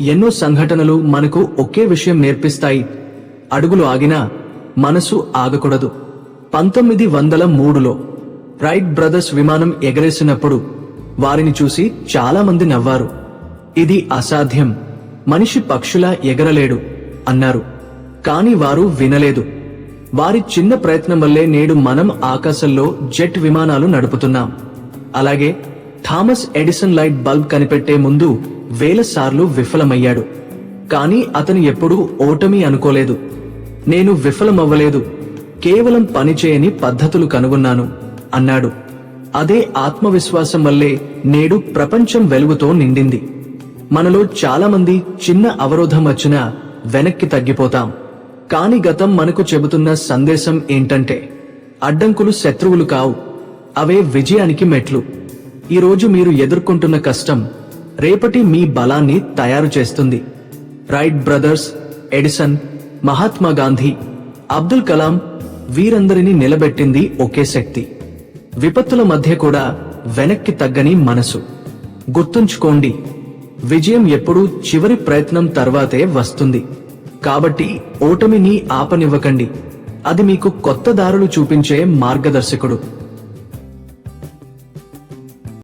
ఎన్నో సంఘటనలు మనకు ఒకే విషయం నేర్పిస్తాయి. అడుగులు ఆగినా మనసు ఆగకూడదు. పంతొమ్మిది వందల మూడులో రైట్ బ్రదర్స్ విమానం ఎగరేసినప్పుడు వారిని చూసి చాలామంది నవ్వారు. ఇది అసాధ్యం. మనిషి పక్షులా ఎగరలేడు అన్నారు. కాని వారు వినలేదు. వారి చిన్న ప్రయత్నం వల్లే నేడు మనం ఆకాశంలో జెట్ విమానాలు నడుపుతున్నాం. అలాగే థామస్ ఎడిసన్ లైట్ బల్బ్ కనిపెట్టే ముందు వేలసార్లు విఫలమయ్యాడు. కానీ అతను ఎప్పుడూ ఓటమి అనుకోలేదు. నేను విఫలమవ్వలేదు. కేవలం పనిచేయని పద్ధతులు కనుగొన్నాను అన్నాడు. అదే ఆత్మవిశ్వాసం వల్లే నేడు ప్రపంచం వెలుగుతో నిండింది. మనలో చాలామంది చిన్న అవరోధం వచ్చినా వెనక్కి తగ్గిపోతాం. కాని గతం మనకు చెబుతున్న సందేశం ఏంటంటే అడ్డంకులు శత్రువులు కావు. అవే విజయానికి మెట్లు. ఈరోజు మీరు ఎదుర్కొంటున్న కష్టం రేపటి మీ బలాన్ని తయారు చేస్తుంది. Wright brothers Edison Mahatma Gandhi Abdul Kalam వీరందరినీ నిలబెట్టింది ఒకే శక్తి. విపత్తుల మధ్య కూడా వెనక్కి తగ్గని మనసు. గుర్తుంచుకోండి విజయం ఎప్పుడూ చివరి ప్రయత్నం తర్వాతే వస్తుంది. కాబట్టి ఓటమిని ఆపనివ్వకండి. అది మీకు కొత్త దారులు చూపించే మార్గదర్శకుడు.